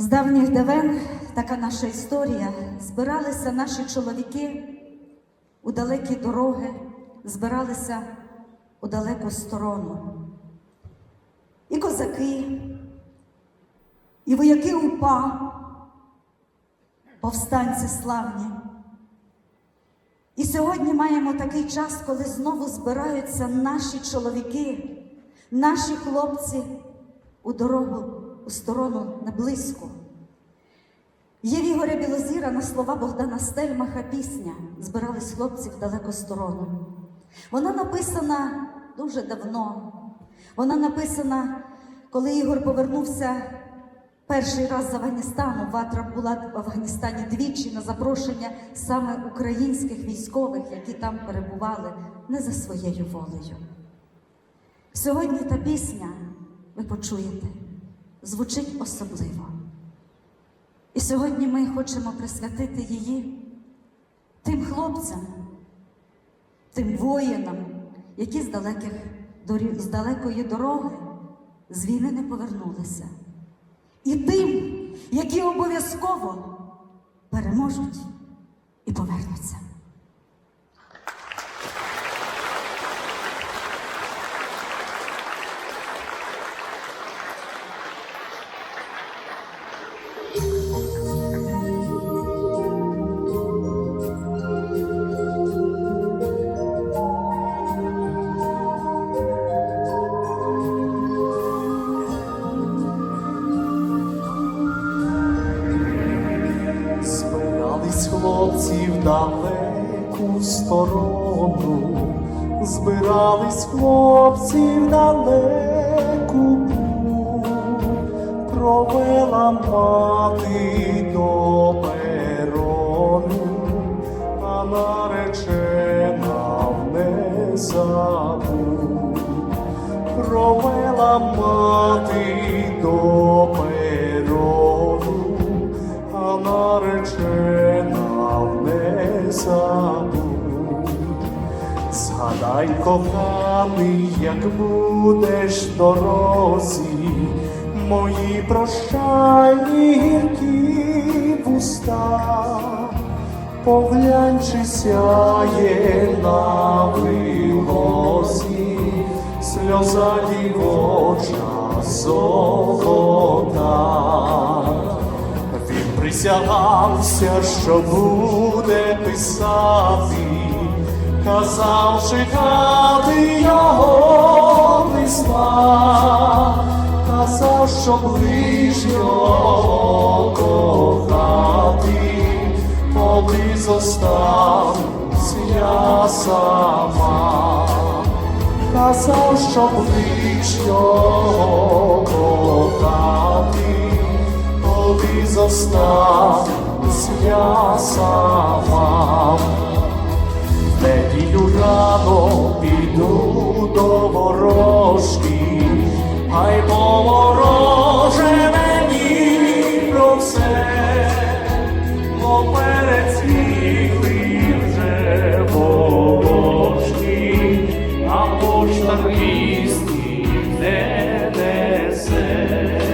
З давніх давен така наша історія. Збиралися наші чоловіки у далекі дороги, збиралися у далеку сторону. І козаки, і вояки УПА, повстанці славні. І сьогодні маємо такий час, коли знову збираються наші чоловіки, наші хлопці у дорогу, сторону на близьку. Є в Ігоря Білозіра на слова Богдана Стельмаха пісня Збирались хлопці в далеку сторону. Вона написана дуже давно. Вона написана, коли Ігор повернувся перший раз з Афганістану. Ватра була в Афганістані двічі на запрошення саме українських військових, які там перебували не за своєю волею. Сьогодні та пісня, ви почуєте, звучить особливо. І сьогодні ми хочемо присвятити її тим хлопцям, тим воїнам, які з, далеких, з далекої дороги з війни не повернулися. І тим, які обов'язково переможуть і повернуться. Збирались хлопці в далеку сторону, збирались хлопці далеку провела мати до перону, а наречена не забудь провела мати до перону, а наречена не забудь. Згадай, коханий, як будеш в дорозі, мої прощальні гіркі вуста. Поглянь, чи сяє на вилозі, сльоза дівоча золота. Він присягався, що буде писати, казав чекати його листа, казав, що ближнього кохати. Коли я сама, казав, що ближнього кохати, коли рано піду до ворожки, хай помороже мені про все. Бо перед світлий вже волошки, а пошта вісні не несе.